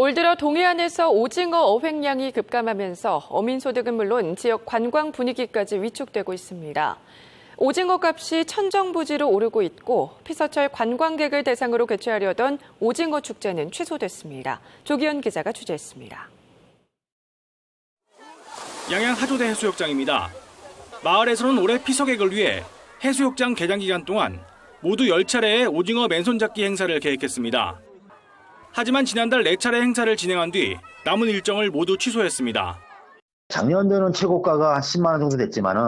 올 들어 동해안에서 오징어 어획량이 급감하면서 어민소득은 물론 지역 관광 분위기까지 위축되고 있습니다. 오징어 값이 천정부지로 오르고 있고 피서철 관광객을 대상으로 개최하려던 오징어 축제는 취소됐습니다. 조기현 기자가 취재했습니다. 양양 하조대 해수욕장입니다. 마을에서는 올해 피서객을 위해 해수욕장 개장 기간 동안 모두 10차례의 오징어 맨손 잡기 행사를 계획했습니다. 하지만 지난달 4차례 행사를 진행한 뒤 남은 일정을 모두 취소했습니다. 작년도는 최고가가 한 10만 원 정도 됐지만은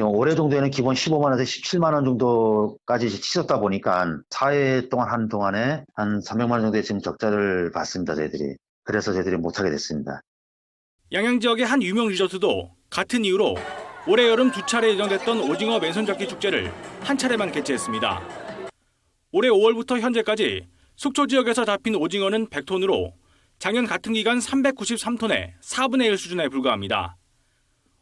올해 정도에는 기본 15만 원에서 17만 원 정도까지 치솟다 보니까 4회 동안 한 동안에 한 300만 원 정도의 지금 적자를 봤습니다, 저희들이. 그래서 저희들이 못하게 됐습니다. 양양 지역의 한 유명 리조트도 같은 이유로 올해 여름 두 차례 예정됐던 오징어 맨손 잡기 축제를 한 차례만 개최했습니다. 올해 5월부터 현재까지 속초 지역에서 잡힌 오징어는 100톤으로 작년 같은 기간 393톤의 4분의 1 수준에 불과합니다.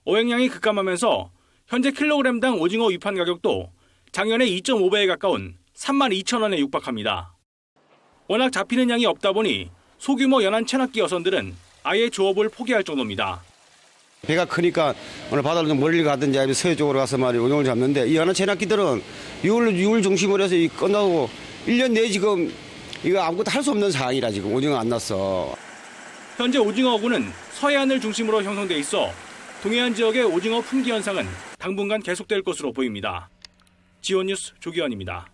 어획량이 급감하면서 현재 킬로그램당 오징어 위판 가격도 작년에 2.5배에 가까운 3만 2천 원에 육박합니다. 워낙 잡히는 양이 없다 보니 소규모 연안 체납기 여선들은 아예 조업을 포기할 정도입니다. 배가 크니까 오늘 바다로 좀 멀리 가든지 아니면 서해 쪽으로 가서 말이 오징어를 잡는데 이 하나 채낚기들은 6월, 6월 중심으로 해서 이 끝나고 1년 내에 지금 이거 아무것도 할 수 없는 상황이라 지금 오징어 안 났어. 현재 오징어 어구는 서해안을 중심으로 형성돼 있어 동해안 지역의 오징어 품귀 현상은 당분간 계속될 것으로 보입니다. 지원 뉴스 조기현입니다.